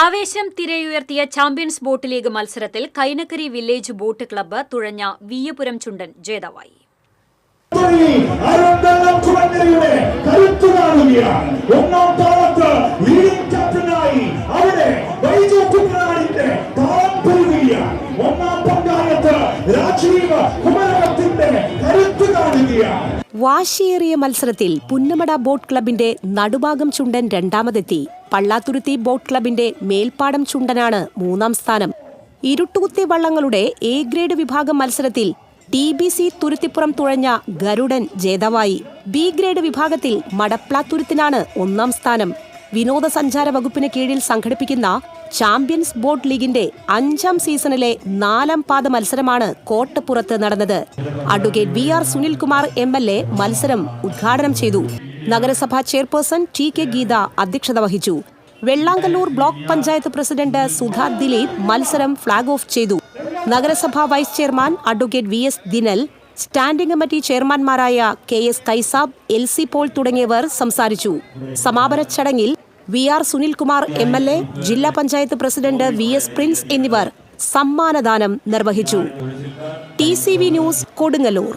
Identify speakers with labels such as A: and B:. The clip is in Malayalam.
A: ആവേശം തിരയുയർത്തിയ ചാമ്പ്യൻസ് ബോട്ട് ലീഗ് മത്സരത്തിൽ കൈനക്കരി വില്ലേജ് ബോട്ട് ക്ലബ്ബ് തുഴഞ്ഞ വീയപുരം ചുണ്ടൻ ജേതാവായി.
B: വാശിയേറിയ മത്സരത്തിൽ പുന്നമട ബോട്ട് ക്ലബിന്റെ നടുഭാഗം ചുണ്ടൻ രണ്ടാമതെത്തി. പള്ളാത്തുരുത്തി ബോട്ട് ക്ലബിന്റെ മേൽപ്പാടം ചുണ്ടനാണ് മൂന്നാം സ്ഥാനം. ഇരുട്ടുകുത്തി വള്ളങ്ങളുടെ എ ഗ്രേഡ് വിഭാഗം മത്സരത്തിൽ ടി ബി സി തുരുത്തിപ്പുറം തുഴഞ്ഞ ഗരുഡൻ ജേതാവായി. ബി ഗ്രേഡ് വിഭാഗത്തിൽ മടപ്ലാത്തുരുത്തിനാണ് ഒന്നാം സ്ഥാനം. വിനോദസഞ്ചാര വകുപ്പിന് കീഴിൽ സംഘടിപ്പിക്കുന്ന ചാമ്പ്യൻസ് ബോട്ട് ലീഗിന്റെ അഞ്ചാം സീസണിലെ നാലാം പാദ മത്സരമാണ് കോട്ടപ്പുറത്ത് നടന്നത്. Advocate V R Sunilkumar M L A മത്സരം ഉദ്ഘാടനം ചെയ്തു. നഗരസഭാ ചെയർപേഴ്സൺ ടി കെ ഗീത അധ്യക്ഷത വഹിച്ചു. വെള്ളാങ്കല്ലൂർ ബ്ലോക്ക് പഞ്ചായത്ത് പ്രസിഡന്റ് സുധാ ദിലീപ് മത്സരം ഫ്ളാഗ് ഓഫ് ചെയ്തു. നഗരസഭാ vice chairman advocate V S Dinal standing committee ചെയർമാൻമാരായ K S Kaisab L C Paul തുടങ്ങിയവർ സംസാരിച്ചു. സമാപന ചടങ്ങിൽ V R Sunilkumar M L A ജില്ലാ panchayat president V S Prince എന്നിവർ സമ്മാനദാനം നിർവഹിച്ചു. T C V news Kodungallur.